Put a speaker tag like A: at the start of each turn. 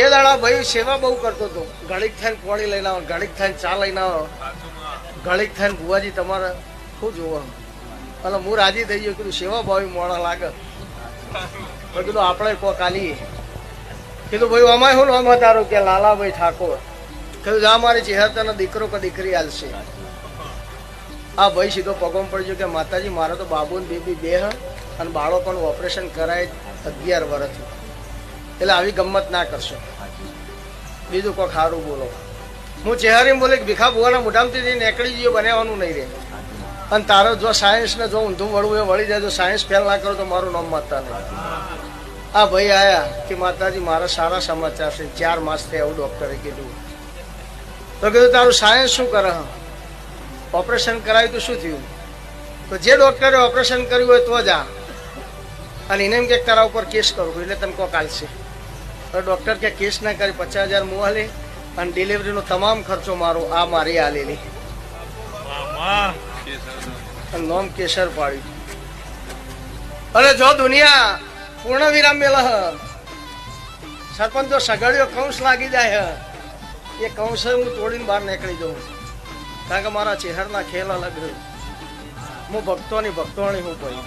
A: એ દાડા ભાઈ સેવા બહુ કરતો હતો. ઘડીક થઈને પોળી લઈને આવો ઘડીક થઈને ચા લઈને આવો. ઘડીક થઈને ભુવાજી તમારે શું જોવા? એટલે હું રાજી થઈ ગયો, કીધું સેવા ભાવી મોડા લાગે. પણ કીધું આપણે કો કાલી કીધું ભાઈ, અમાય શું નામ તારું કે લાલાભાઈ ઠાકોર. કીધું, જા મારી ચેહરતાનો દીકરો કે દીકરી આલશે. આ ભાઈ સીધો પગમ ગયો કે, માતાજી, મારે તો બાબુ ને બેબી બે અને બાળકોનું ઓપરેશન કરાય અગિયાર વર્ષથી એટલે આવી ગમત ના કરશો. બીજું કોઈ ખારું બોલો. હું ચહેરી બોલે ભીખા ભુવાના મોઢામાંથી નીકળી ગયો બનાવવાનું નહીં રહે. અને તારો જો સાયન્સને જો ઊંધું વળવું એ વળી જાય, જો સાયન્સ ફેલ ના કરો તો મારું નામ માતા નહીં. આ ભાઈ આયા કે માતાજી, મારા સારા સમાચાર છે. ચાર માસ થયા એવું ડૉક્ટરે કીધું. તો કીધું, તારું સાયન્સ શું કરે? ઓપરેશન કરાવ્યું તો શું થયું? તો જે ડૉક્ટરે ઓપરેશન કર્યું હોય તો જ આ. અને એને એમ કે તારા ઉપર કેસ કરું એટલે તને કોક આલશે. તો ડૉક્ટર કે કેસ ના કરી પચાસ હજાર આલે અને ડિલિવરીનો તમામ ખર્ચો મારો, આ મારી આલેલી. અને નોમ કેસર પાડ્યું અરે જો દુનિયા પૂર્ણ વિરામ હ. સરપંચ જો સગડ્યો કૌંસ લાગી જાય હ. એ કૌંસ હું તોડીને બહાર નીકળી જાઉં. કારણ કે મારા ચહેરના ખેલ અલગ રહ્યું હું ભક્તોની ભક્તોની હું કહ્યું